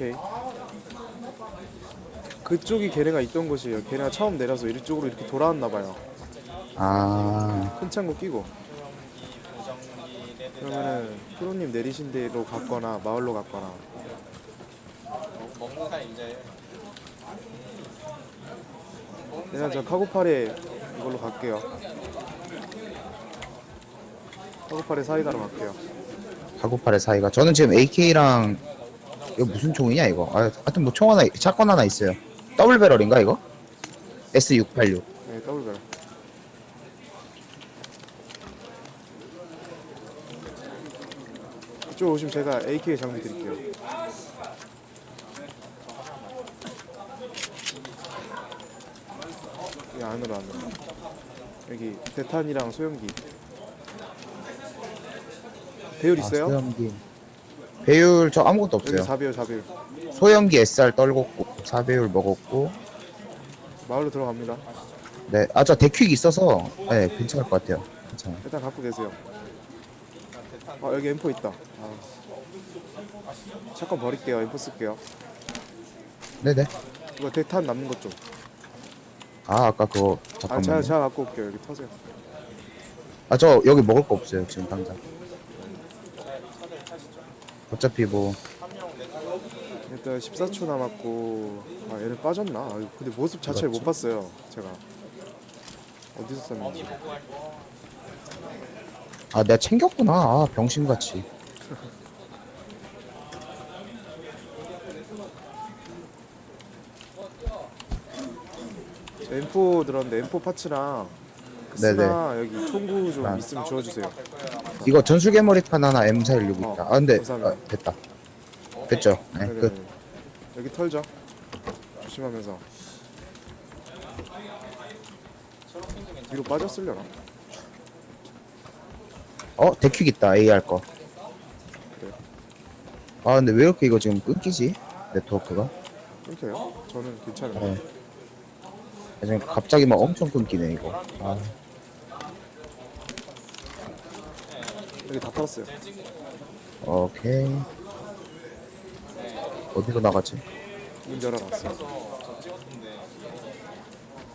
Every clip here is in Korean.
오케이. 그쪽이 걔네가 있던 곳이에요. 걔네가 처음 내려서 이쪽으로 이렇게 돌아왔나 봐요. 아, 큰 창고 끼고. 그러면은 프로님 내리신 데로 갔거나 마을로 갔거나. 먹는 사이 이제 내가 저 카고팔에 이걸로 갈게요. 카고팔에 사이다로 갈게요. 카고팔의 사이가. 저는 지금 AK랑 이거 무슨 총이냐 이거? 아, 하여튼 뭐 총 하나, 샷건 하나 있어요. 더블 배럴인가 이거? S686. 네, 더블 배럴. 이쪽 오시면 제가 AK 장비 드릴게요. 이 안으로 안으로. 여기 대탄이랑 소형기. 배율 있어요? 아, 소염기. 배율 저 아무것도 여기 없어요. 4배율 4배율. 소염기 SR 떨궜고 4배율 먹었고. 마을로 들어갑니다. 네, 아 저 데퀵 있어서 네 괜찮을 것 같아요. 괜찮아 요. 일단 갖고 계세요. 아 여기 M4 있다. 아. 잠깐 버릴게요. M4 쓸게요. 네네. 이거 대탄 남는 것 좀. 아 아까 그거 아 잠깐만요. 제가 제가 갖고 올게요. 여기 터세요. 아 저 여기 먹을 거 없어요 지금 당장. 어차피 뭐 일단 14초 남았고 아 얘는 빠졌나? 아, 근데 모습 자체를 못 봤어요. 제가 어디서 썼는지. 아 내가 챙겼구나 아, 병신같이. 저 M4 들었는데 M4 파츠랑 그 네네. 스나 여기 총구 좀 아. 있으면 주워주세요. 이거 전술개 머리판 하나 M416 어, 있다. 아 근데 감사합니다. 아, 됐다. 됐죠. 네, 네네네. 끝. 여기 털죠. 조심하면서. 뒤로 빠졌을려나? 어 데퀵 있다 AR 거. 아 근데 왜 이렇게 이거 지금 끊기지? 네트워크가? 끊겨요? 저는 괜찮아요. 네. 아, 지금 갑자기 막 엄청 끊기네 이거. 아, 여기 다 털었어요. 오케이. 어디로 나가지?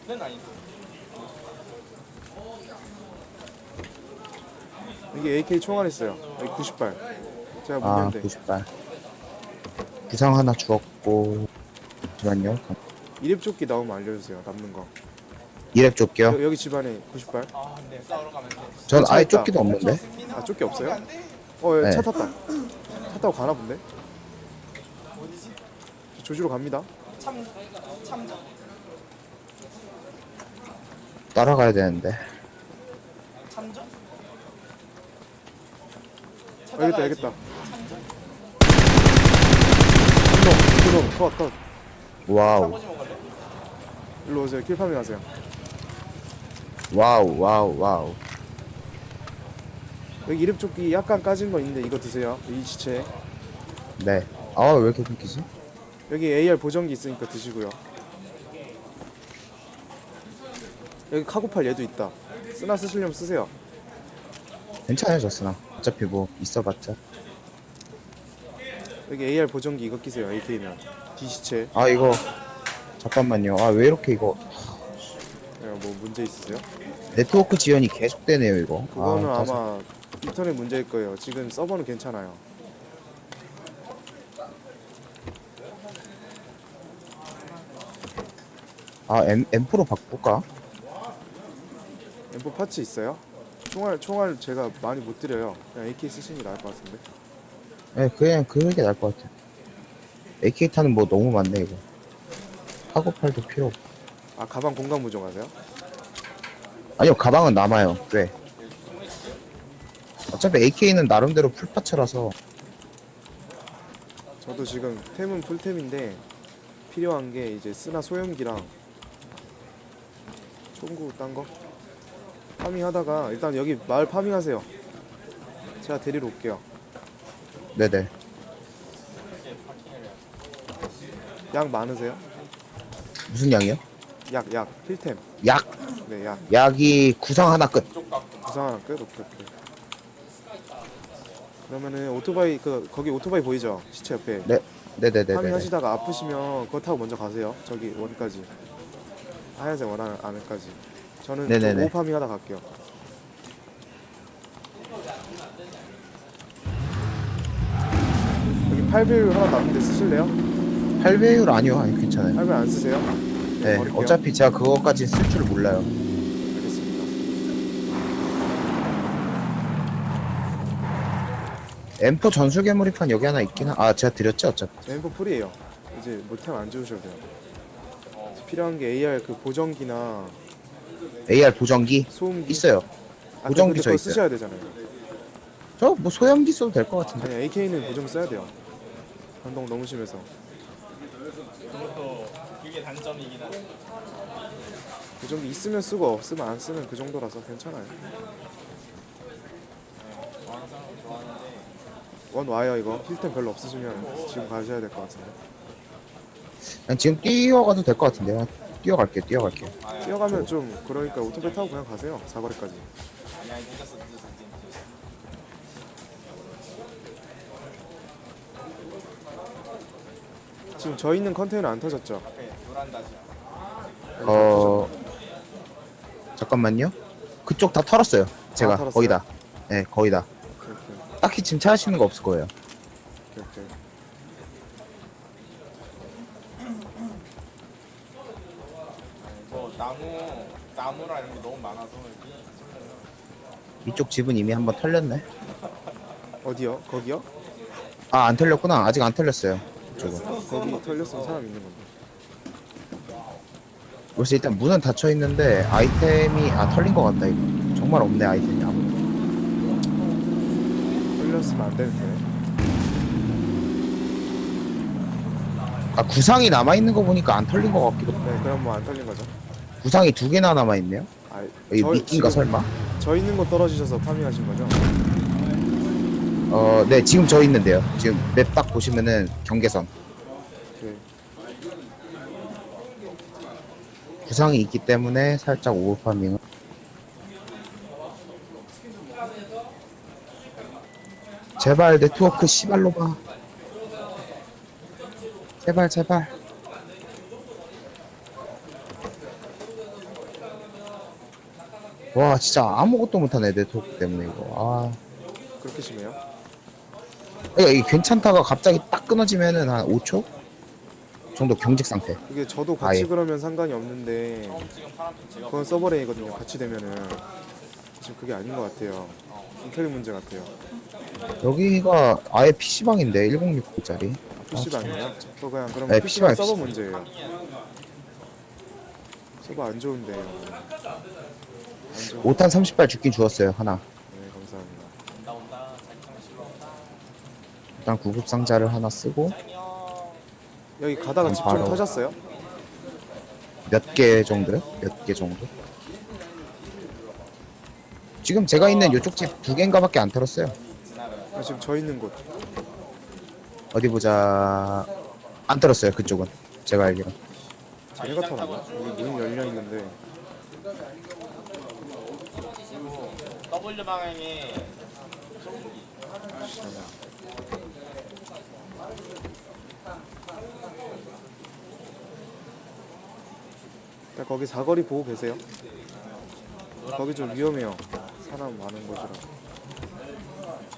문 아닌데 여기 AK 총알 있어요. 여기 90발. 제가 문아 연대. 90발. 부상 하나 주었고. 잠시만요. 이랩 조끼 나오면 알려주세요. 남는 거. 이랩 좁게요. 여, 여기 집안에 90발. 아 근데 싸우러 가면 돼전 아예 있다. 조끼도 없는데. 아 조끼 없어요? 어, 예, 네. 차 탔다. 차 타고 가나 본데? 조지로 갑니다. 따라가야 되는데. 참자 아, 있다. 그놈, 그놈, 컷, 컷. 와우. 일로 오세요. 킬파밍 하세요. 와우 와우 와우. 여기 이랩 조끼 약간 까진 거 있는데 이거 드세요. 이 시체. 네. 아 왜 이렇게 끊기지? 여기 AR 보정기 있으니까 드시고요. 여기 카고팔 얘도 있다. 쓰나 쓰시려면 쓰세요. 괜찮아요 저스나. 어차피 뭐 있어봤자. 여기 AR 보정기 이거 끼세요. AK면. D 시체. 아 이거 잠깐만요. 아 왜 이렇게 이거 예, 뭐 문제 있으세요? 네트워크 지연이 계속되네요 이거. 그거는 아, 아, 다시- 마 인터넷 문제일 거예요. 지금 서버는 괜찮아요. 아 M M4로 바꿀까? M4 파츠 있어요? 총알 총알 제가 많이 못 드려요. 그냥 AK 쓰시는 게 나을 것 같은데. 네 그냥 그게 나을 것 같아. AK 타는 뭐 너무 많네 이거. 카고팔도 필요 없고. 아 가방 공간 무정하세요? 아니요 가방은 남아요. 왜? 어차피 AK는 나름대로 풀파츠라서 저도 지금 템은 풀템인데 필요한 게 이제 쓰나 소형기랑 총구 딴 거. 파밍하다가 일단 여기 마을 파밍하세요. 제가 데리러 올게요. 네네. 약 많으세요? 무슨 양이요? 약, 약, 필템. 약 네, 약. 약이 구상 하나 끝. 하나 끝? 오케이, 오케이. 그러면은 오토바이 그 거기 오토바이 보이죠? 시체 옆에. 네. 네네네네. 파밍 하시다가 아프시면 그거 타고 먼저 가세요. 저기 원까지. 하얀색 원 안- 안에까지. 저는 네네네. 오 파밍 하다 갈게요. 여기 8배율 하나 남는데 쓰실래요? 8배율 아니요, 아니 괜찮아요. 8배율 안 쓰세요? 네, 버릴게요. 어차피 제가 그거까지 쓸 줄 몰라요. 알겠습니다. M4 전술 괴물이판 여기 하나 있긴 하. 아, 제가 드렸죠, 어차피. 엠포 풀이에요. 이제 못하면 안 주우셔도 돼요. 필요한 게 AR 그 보정기나 AR 보정기 소음기 있어요. 아, 보정기 근데 저 그거 있어요. 쓰셔야 되잖아요. 저 뭐 소형기 써도 될 것 같은데. 아니 AK는 보정 써야 돼요. 반동 너무 심해서. 그게 단점이긴 하네. 보정기 있으면 쓰고 없으면 안 쓰면 그 정도라서 괜찮아요. 좋아하는데 원 와요 이거 힐템 별로 없으시면 지금 가셔야 될 것 같은데. 그냥 지금 뛰어가도 될 것 같은데요. 뛰어갈게요, 뛰어갈게요. 뛰어가면 좀 그러니까 오토바이 타고 그냥 가세요 사거리까지. 아니 아니 늦었어 늦었어 늦었어. 지금 저 있는 컨테이너 안 터졌죠? 앞에 다시야. 어, 잠깐만요. 그쪽 다 털었어요. 제가 아, 털었어요? 거의 다. 네, 거의 다. 오케이 오케이 딱히 지금 찾으시는 거 없을 거예요. 오케이 오케이. 이거 나무 나무랑 이런 게 너무 많아서 이쪽 집은 이미 한번 털렸네. 어디요? 거기요? 아, 안 털렸구나. 아직 안 털렸어요. 이쪽은. 거기 털렸으면 사람 있는 건데. 그래서 일단 문은 닫혀 있는데 아이템이 아 털린 것 같다 이거. 정말 없네 아이템이 아무. 털렸으면 안 되는데. 아 구상이 남아 있는 거 보니까 안 털린 것 같기도. 네 그럼 뭐 안 털린 거죠? 구상이 두 개나 남아 있네요. 아, 이 저- 미끼인가 지금 설마? 저 있는 곳 떨어지셔서 파밍하신 거죠? 어, 네 지금 저 있는데요. 지금 맵 딱 보시면은 경계선. 오케이. 구상이 있기 때문에 살짝 오버파밍은. 제발 네트워크 씨발로 봐. 제발 제발. 와 진짜 아무것도 못하네 네트워크 때문에 이거. 아. 그렇게 심해요? 이게 괜찮다가 갑자기 딱 끊어지면은 한 5초 정도 경직 상태. 이게 저도 같이 아예. 그러면 상관이 없는데 그건 서버레이거든요. 같이 되면은 지금 그게 아닌 것 같아요. 인텔 문제 같아요. 여기가 아예 PC방인데 1060짜리. PC방 아니에요? 저 그냥 그럼 네, PC방 PC방, 서버 문제예요. 서버 안 좋은데요. 안 좋은. 5탄 30발 죽긴 주었어요 하나. 네 감사합니다. 일단 구급 상자를 하나 쓰고 여기 가다가 집 좀 바로. 터졌어요? 몇 개 정도요? 몇 개 정도? 지금 제가 있는 이쪽 집 두 개인가밖에 안 털었어요. 아, 지금 저 있는 곳. 어디 보자. 안 털었어요 그쪽은. 제가 알기로. 얘가 터졌나? 여기 문이 열려 있는데 W 방향에 일단 거기 사거리 보고 계세요. 거기 좀 위험해요. 사람 많은 곳이라.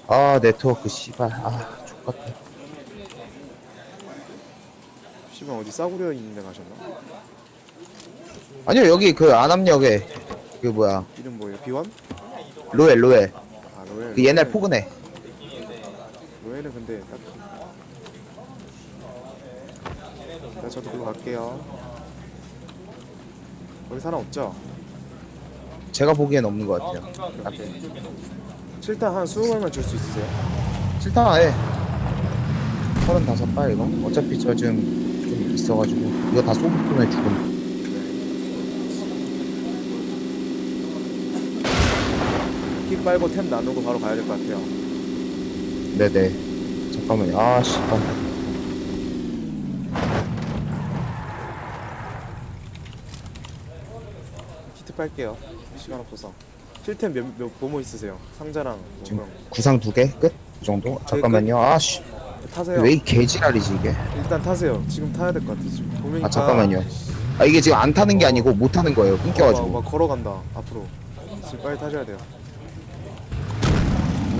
아 네트워크 씨발. 아 족같아. 씨발 어디 싸구려 있는 데 가셨나? 아니요 여기 그 안암역에 그 뭐야 이름 뭐예요? 비원? 로엘 로엘 아 로엘. 그 옛날 포근해. 로엘은 근데 딱히. 자 저도 그거 갈게요. 거기 사람 없죠? 제가 보기엔 없는 것 같아요. 앞에. 우리 이쪽에 너무 실탄 한 20발만 줄 수 있으세요? 실탄 아예 35발 이거 어차피 저 지금 좀 있어가지고 이거 다 소모품에 죽음 킥 빨고 템 나누고 바로 가야 될 것 같아요. 네네 잠깐만요 아 씨발 빨게요. 시간 없어서. 실템 몇, 몇 뭐뭐 있으세요? 상자랑 뭐 지금 그런. 구상 두 개 끝? 이 정도? 잠깐만요 아씨 타세요. 왜 이 개지랄이지 이게 일단 타세요. 지금 타야 될 것 같아. 지금 보면니까. 아 잠깐만요 아 이게 지금 안 타는 게 아니고 못 타는 거예요 막, 끊겨가지고 막 걸어간다 앞으로. 지금 빨리 타셔야 돼요.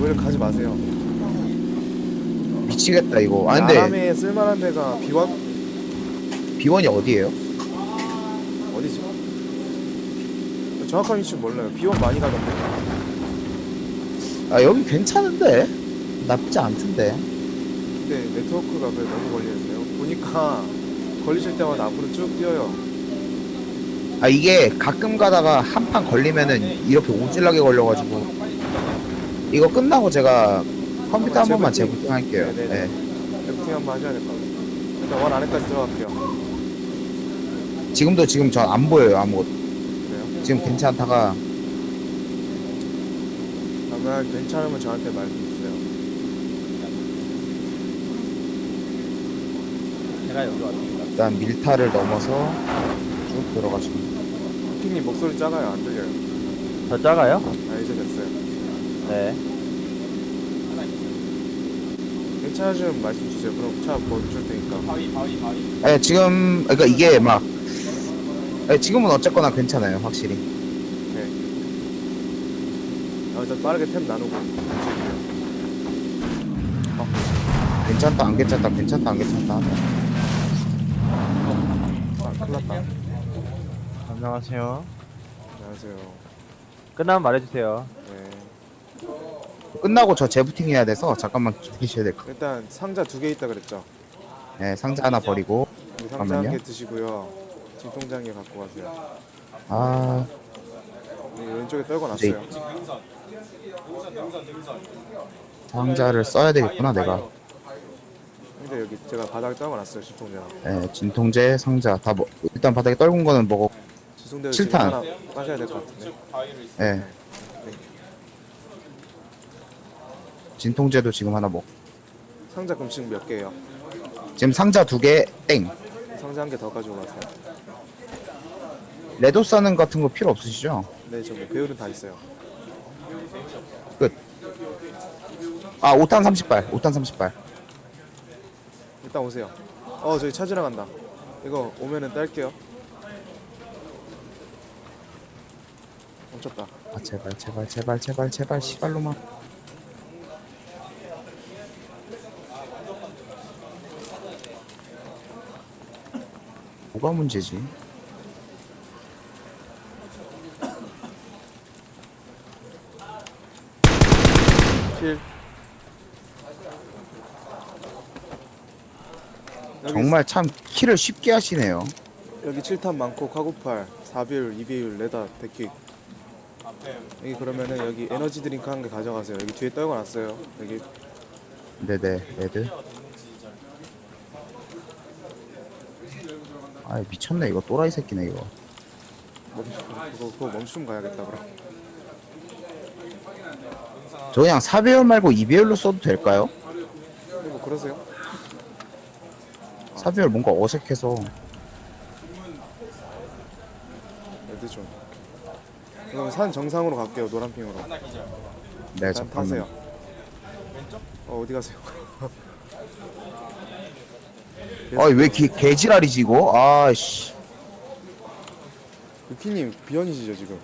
오히려 가지 마세요. 미치겠다 이거 아 근데 아람에 쓸만한 데가 비원 비원이 어디예요? 어디지? 정확한 위치 몰라요. 비원 많이 가던데. 아 여기 괜찮은데 나쁘지 않던데 근데 네트워크가 그래 너무 걸리는데요. 보니까 걸리실 때마다 앞으로 쭉 뛰어요. 아 이게 가끔 가다가 한 판 걸리면은 이렇게 오질나게 걸려가지고 이거 끝나고 제가 컴퓨터 한 번만 재부팅. 재부팅 할게요 네네네. 네. 레프팅 한번 하셔야 될 것 같아요. 일단 원 안에까지 들어갈게요. 지금도 지금 전 안 보여요 아무것도? 지금 괜찮다가 아마 괜찮으면 저한테 말씀 주세요. 제가 여기 왔습니다. 일단 밀타를 넘어서 쭉 들어가시면 피님 목소리 작아요. 안 들려요. 더 작아요? 아 이제 됐어요. 네. 괜찮으시면 말씀 주세요. 그럼 차 멈출 테니까. 바위 바위 바위. 예, 지금 그러니까 이게 막 예, 지금은 어쨌거나 괜찮아요 확실히 네. 아, 일단 빠르게 템 나누고 움직이세요. 괜찮다 안 괜찮다 괜찮다 안 괜찮다 아, 큰일 났다. 안녕하세요. 안녕하세요. 끝나면 말해주세요. 네. 끝나고 저 재부팅 해야 돼서 잠깐만 기다리셔야 될것 일단 상자 두 개 있다 그랬죠? 같아요 예, 상자 하나 버리고 여기 상자 잠깐만요. 한개 드시고요. 진통장에 갖고 가세요. 아 여기 왼쪽에 떨궈 놨어요. 상자를 써야 되겠구나 내가 근데 여기 제가 바닥에 떨궈 놨어요. 진통장. 예, 진통제 상자 다 뭐, 일단 바닥에 떨군 거는 먹어 지송대로 지금 칠탄. 하나 빠셔야 될 것 같은데. 예. 진통제도 지금 하나 먹 상자 지금 몇 개예요? 지금 상자 두 개 땡 상자 한 개 더 가지고 가세요. 레도사는 같은 거 필요 없으시죠? 네, 저뭐 배율은 다 있어요. 아 5탄 30발 5탄 30발 일단 오세요. 어, 저기 찾으러 간다. 이거 오면은 딸게요. 멈췄다. 아 제발 제발 제발 제발 제발 시발로만 뭐가 문제지? 여기 정말 참 키를 쉽게 하시네요. 여기 7탄 많고 카고팔 4배율, 2배율, 레다, 데킥. 여기 그러면은 여기 에너지 드링크 한 개 가져가세요. 여기 뒤에 떨궈 놨어요. 여기. 네네 레드 아 미쳤네 이거 또라이 새끼네 이거 멈춤 그거, 그거 멈춤 가야겠다 그럼 저 그냥 4배율 말고 2배율로 써도 될까요? 뭐 그러세요? 4배율 뭔가 어색해서 레드 좀 그럼 산 정상으로 갈게요 노란핑으로. 네 타세요 잠깐만 왼쪽? 어 어디 가세요? 아왜 개지랄이지 이거 아씨 유키님 비연이시죠 지금?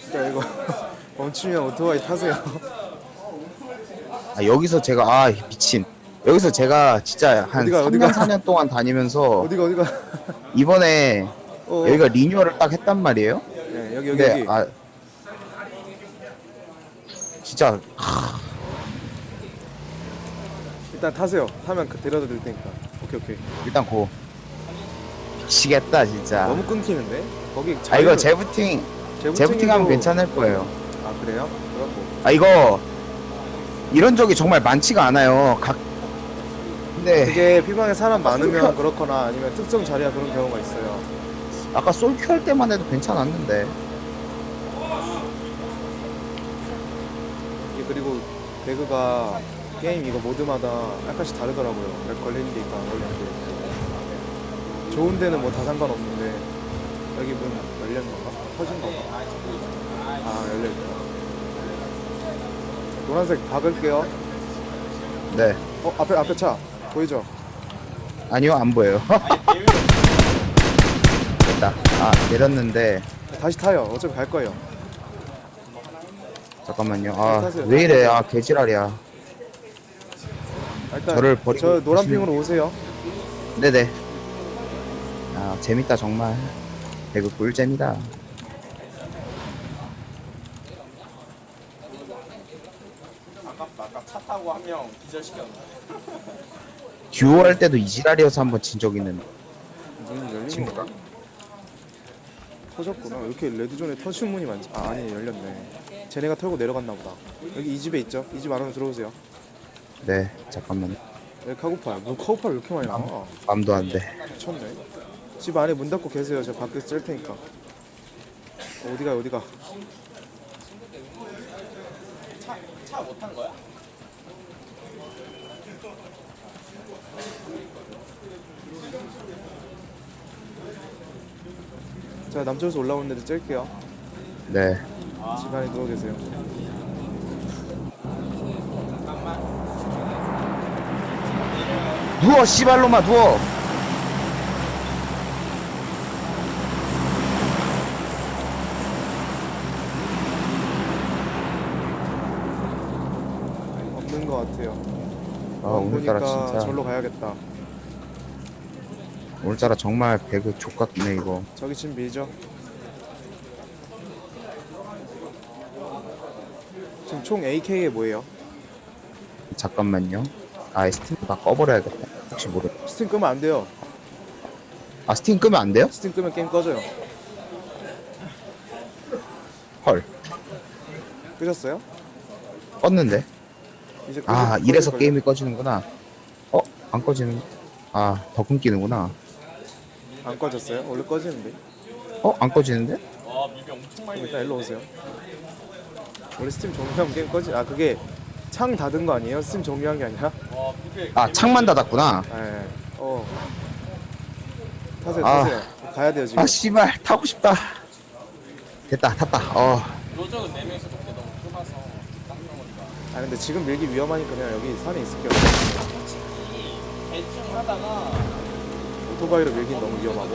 진짜 이거 멈추면 오토바이 타세요. 아, 여기서 제가 아 미친 여기서 제가 진짜 한 어디가, 3년 어디가? 4년 동안 다니면서 어디가 어디가? 이번에 어, 여기가 리뉴얼을 딱 했단 말이에요 네, 여기 여기 근데 여기. 아 진짜 일단 타세요. 타면 그 데려다 드릴 테니까. 오케이 오케이. 일단 고 미치겠다 진짜 너무 끊기는데? 거기 아 이거 재부팅 재부팅하면 괜찮을 거예요 아 그래요? 그렇고. 아 이거 이런 적이 정말 많지가 않아요 각 근데 되게 피방에 사람 많으면 그러니까- 그렇거나 아니면 특정 자리야 그런 경우가 있어요. 아까 솔큐 할 때만 해도 괜찮았는데 그리고 배그가 게임 이거 모드마다 약간씩 다르더라고요. 렉 걸리는 게 있고 안 걸리는 게 있고. 좋은 데는 뭐 다 상관없는데 여기 문 열렸는 건가? 터진 건가? 아 열려있다 노란색 박을게요 네. 어 앞에 앞에 차 보이죠? 아니요, 안 보여요. 됐다. 아, 내렸는데, 다시 타요 어차피 갈 거예요 잠깐만요. 아, 타세요. 왜 이래. 아, 개지랄이야. 아, 일단 저를 버리고 저 노란 가시면- 핑으로 오세요 네네. 아, 재밌다, 정말. 배그 꿀잼이다. 아깝다. 아까 차 타고 한 명 기절시켰네. 듀오 할 때도 이지랄이어서 한 번 진 적 있는데. 문이 열린 친구가? 건가? 터졌구나 이렇게 레드존에 터진 문이 많지 아 아니 열렸네 쟤네가 털고 내려갔나 보다 여기 이 집에 있죠? 이 집 안으로 들어오세요 네, 잠깐만. 여기 카고팔 뭐 카고팔 왜 이렇게 많이 나와 맘도 안 돼. 미쳤네 집 안에 문 닫고 계세요 제가 밖에서 찔 테니까 어디가 어디가 차못탄 거야? 자 남쪽에서 올라오는 애들 찔게요 네. 집 안에 누워 계세요 누워, 씨발로마, 누워! 없는 것 같아요 아, 오늘따라 보니까 진짜. 절로 가야겠다 오늘따라 정말 배그 족같네, 이거. 저기 지금 밀죠 지금 총 AK에 뭐예요? 잠깐만요. 아, 스팀 다 꺼버려야겠다. 혹시 모르. 스팀 끄면 안 돼요 아, 스팀 끄면 안 돼요? 스팀 끄면 게임 꺼져요 헐. 끄셨어요? 껐는데? 이제 아, 꺼질- 이래서 게임이 꺼지는구나. 어? 안 꺼지는. 아, 더 끊기는구나. 안 꺼졌어요? 원래 꺼지는데 어? 안 꺼지는데? 많이 일단 일로 오세요 원래 스팀 종료하면 게임 꺼지 아 그게 창 닫은 거 아니에요? 스팀 종료한 게 아니라? 아, 창만 닫았구나. 예. 어. 타세요, 아. 타세요. 가야 돼요 지금. 아, 씨발. 타고 싶다. 됐다, 탔다. 어. 로적은 4명이서 높게 너무 좁아서 딱 나오니까 아 근데 지금 밀기 위험하니까 그냥 여기 산에 있을게요. 대충 하다가 오토바이로 밀긴 너무 위험하고.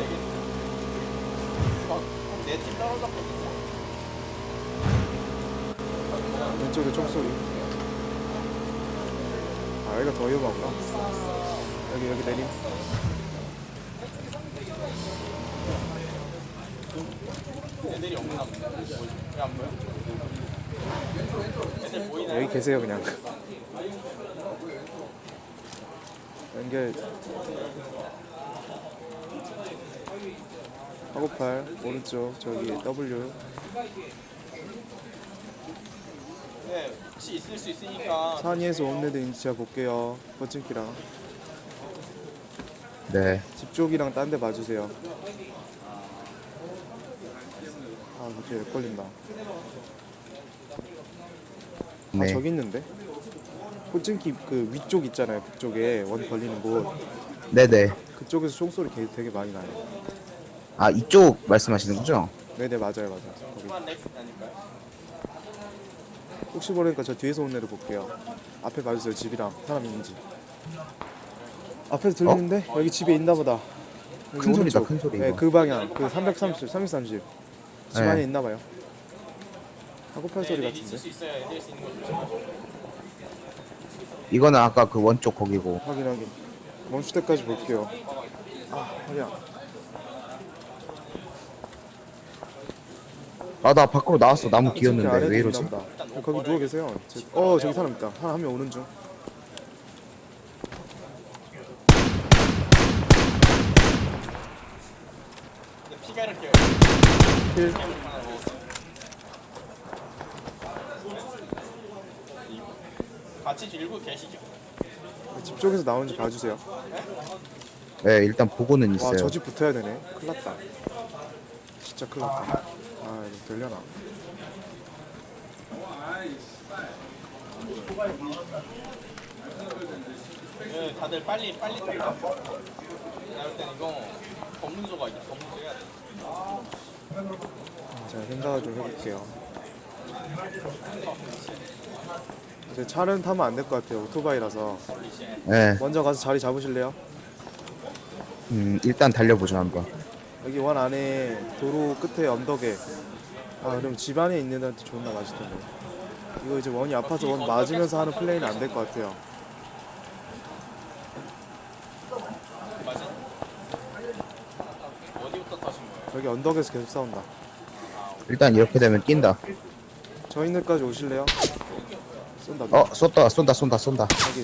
내팀 떨어졌거든요 왼쪽에 총소리. 아 여기가 더 위험하구나. 여기 여기 내림. 애들이 없나 본데 왜안 보여? 애들 보이나요? 여기 계세요 그냥. 연결. 하고팔 오른쪽 저기 W 네 혹시 있을 수 있으니까 산 위에서 온 애들 인지 제가 볼게요. 버친키랑 네. 집 쪽이랑 딴 데 봐주세요. 아 갑자기 렉 걸린다. 아 네. 저기 있는데? 호진키 그 위쪽 있잖아요. 북쪽에 원 걸리는 곳. 네네. 그쪽에서 총소리 되게, 되게 많이 나요. 아, 이쪽 말씀하시는 거죠? 네네 맞아요 맞아요. 거기. 그만 렉 아닐까요? 혹시 모르니까 저 뒤에서 온 애들 볼게요. 앞에 봐주세요 집이랑 사람 있는지. 앞에서 들리는데 여기 집에 있나 보다. 여기 어? 큰 소리다, 오른쪽. 큰 소리, 네, 이거. 그 방향. 그 330, 330. 집 네. 안에 있나 봐요. 하고팔 소리 애들 같은데. 이거는 아까 그 원쪽 거기고. 확인 확인. 멈출 때까지 볼게요. 아 허리야. 아, 나 밖으로 나왔어. 나무 뒤였는데. 아래도 왜 이러지? 보다. 거기 누워 계세요. 저, 어 저기 사람 있다. 한명 오는 중. 힐. 같이 들고 계시죠? 집 쪽에서 나오는지 봐주세요. 네, 일단 보고는 와 있어요. 저 집 붙어야 되네. 큰일 났다. 진짜 큰일 났다. 아 이거 들려나. 네, 다들 빨리 빨리 타요. 나올 땐 이거 검문소가 있냐? 검문소 해야 돼. 제가 생각을 좀 해볼게요. 이제 차는 타면 안 될 것 같아요. 오토바이라서. 네. 먼저 가서 자리 잡으실래요? 음, 일단 달려보죠 한번. 여기 원 안에 도로 끝에 언덕에. 아 그럼 집 안에 있는 애한테 존나 맛있을 텐데. 이거 이제 원이 아파서 원 맞으면서 하는 플레이는 안 될 것 같아요. 저기 언덕에서 계속 싸운다. 일단 이렇게 되면 뛴다. 저희들까지 오실래요? 쏜다. 어, 쏜다, 쏜다, 쏜다, 쏜다. 여기.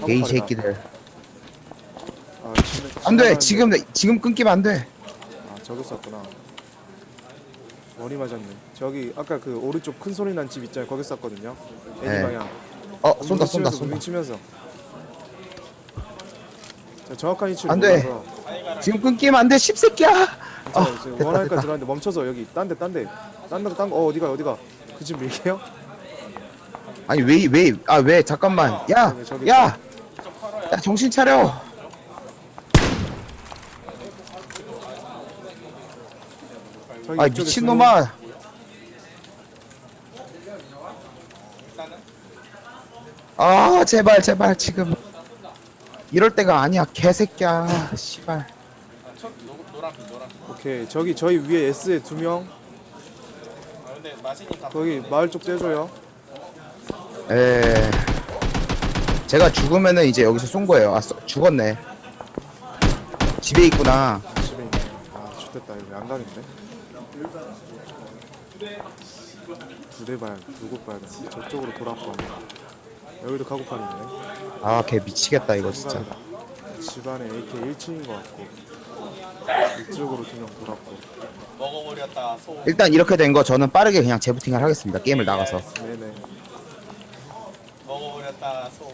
한번팔이다. 새끼들. 아, 안 돼, 지금 지금 끊기면 안 돼. 아 저기 쐈구나 머리 맞았네 저기 아까 그 오른쪽 큰 소리 난 집 있잖아요 거기 쐈거든요 애니 네. 방향 어, 쏜다, 쏜다, 쏜다. 치면서 자, 정확한 위치를 안 돼. 몰라서 지금 끊기면 안 돼, 십새끼야. 아. 지금 됐다, 원하니까 됐다. 들어왔는데 멈춰서 여기 딴 데 딴데 딴데딴거 어디가 어디가 그 집 밀게요 아니 왜 왜 아 왜 잠깐만 야 저기, 저기 야! 야 정신 차려 저기 아 미친놈아. 아 제발 제발 지금. 이럴 때가 아니야 개새끼야. 씨발. 오케이 저기 저희 위에 S에 두명. 거기 마을 쪽 떼줘요. 에. 제가 죽으면은 이제 여기서 쏜 거예요. 아 쏘- 죽었네. 집에 있구나. 집에 있네. 아 좋됐다. 이거 양각인데 두대 봐야 두고 봐야 돼 저쪽으로 돌아왔고 여기도 카고팔 있네. 아 걔 미치겠다 이거 진짜. 생각이다. 집안에 AK 1층인 것 같고 이쪽으로 두 명 돌았고. 먹어버렸다 소. 일단 이렇게 된 거 저는 빠르게 그냥 재부팅을 하겠습니다. 게임을 나가서. 네네. 먹어버렸다 소.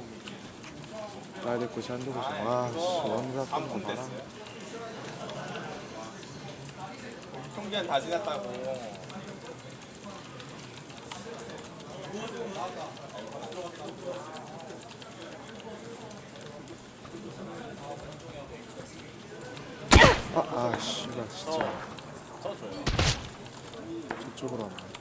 될 곳이 한두 곳이 아씨 원사 한분 좀 봐라 총기한 다 지났다고. 아, 아 씨발 진짜. 저쪽으로 왔네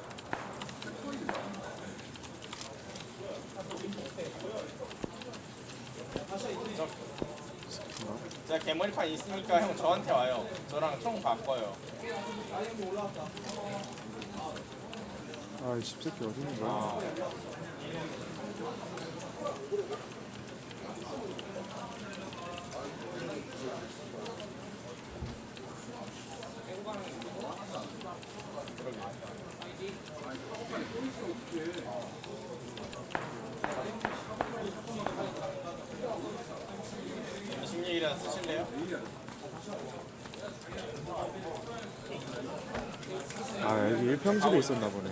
제가 개머리판 있으니까 형 저한테 와요. 저랑 총 바꿔요. 아이 씹새끼 어디 있는 거야 아. 심리이라 쓰실래요? 아 여기 일평 집에 있었나 보네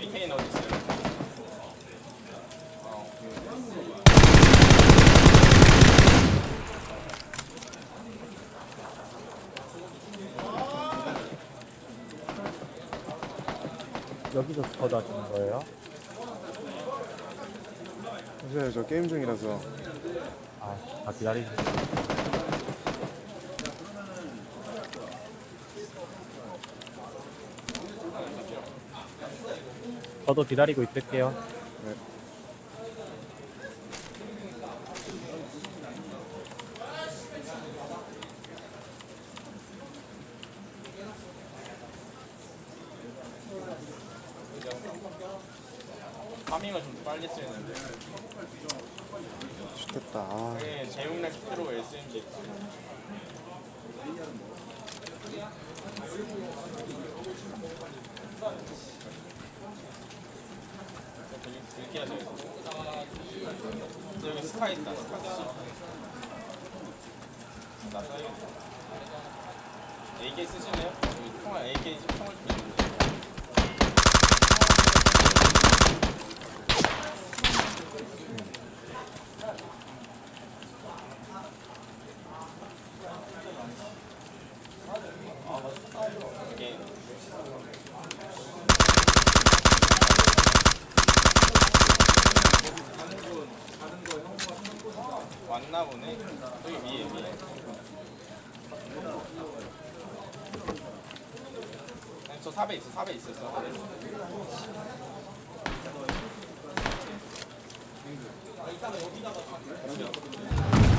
AK는 어디 있어요? 여기서 하시는 거예요? 잠시만요 저 게임 중이라서 아, 다 기다리세요. 저도 기다리고 있을게요. 네. 파밍을 좀 빨리 쓰는데. 좋겠다 아 네, 제육날 키트로 SMG 있다. 이렇게. 여기 스카 있다. 스카. 나 써야겠다. AK? 여기 총알 AK 총알 좀 주세요. 이게 왔나 보네. 여기 위에 위에. 아니, 저 삽에 있어 삽에 있어 저 삽에 있어. 오케